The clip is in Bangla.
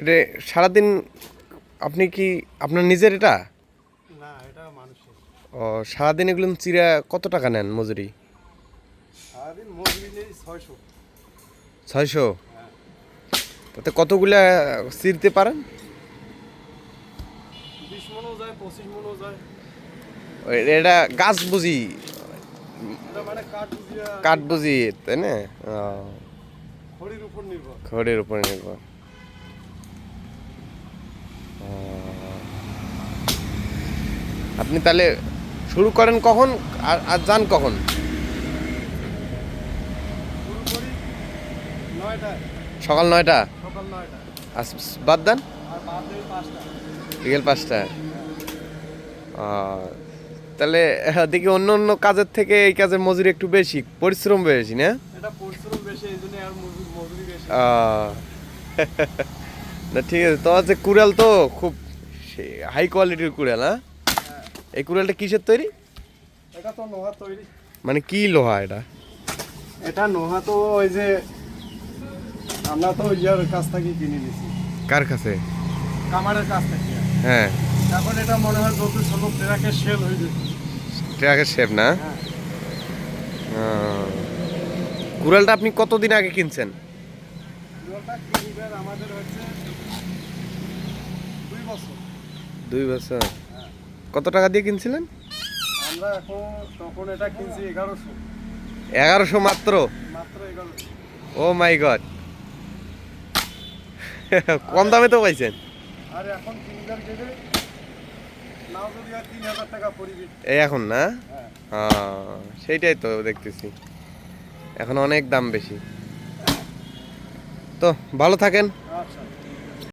এটা সারাদিন আপনি কি আপনার নিজের এটা? না এটা মানুষের। ও সারাদিন এগুলো চিরা কত টাকা নেন মজুরি? সারাদিন মজুরি নেই ছয়শো। ছয়শো? তাতে কতগুলা চিরতে পারেন? বিশ মনও যায় পঁচিশ মনও যায়। এটা গাছ বুঝি। মানে কাঠ বুঝি তাই না? খড়ির উপর নির্ভর। খড়ের উপরে নির্ভর। আপনি তাহলে শুরু করেন কখন আর আর যান কখন? সকাল নয়টা? বাদ দেন? বিকেল পাঁচটা। তাহলে হ্যাঁ, দেখি অন্য অন্য কাজের থেকে এই কাজের মজুরি একটু বেশি পরিশ্রম বেশি না? না ঠিক আছে তোমার যে কুড়াল তো খুব হাই কোয়ালিটির কুড়াল হ্যাঁ? এই কুড়ালটা কিসের তৈরি? এটা তো নোহা তৈরি। মানে কি লোহা এটা? এটা নোহা তো ওই যে আমরা তো ইয়ার কাছ থেকে কিনে নিছি। কার কাছে? কামারের কাছ থেকে। হ্যাঁ। এখন এটা মনে হয় যত সম্ভব ট্রাকের সেল হয়ে যেত ট্রাকের শেপ না? হ্যাঁ। কুড়ালটা আপনি কতদিন আগে কিনছেন? আমাদের হচ্ছে দুই বছর। দুই বছর। কত টাকা দিয়ে কিনছিলেন? আমরা এখন তখন এটা কিনছি এগারোশো। এগারোশো মাত্র? ও মাই গড। কম দামে তো পাইছেন। এই এখন না? হ্যাঁ সেইটাই তো দেখতেছি। এখন অনেক দাম বেশি। তো ভালো থাকেন। আচ্ছা।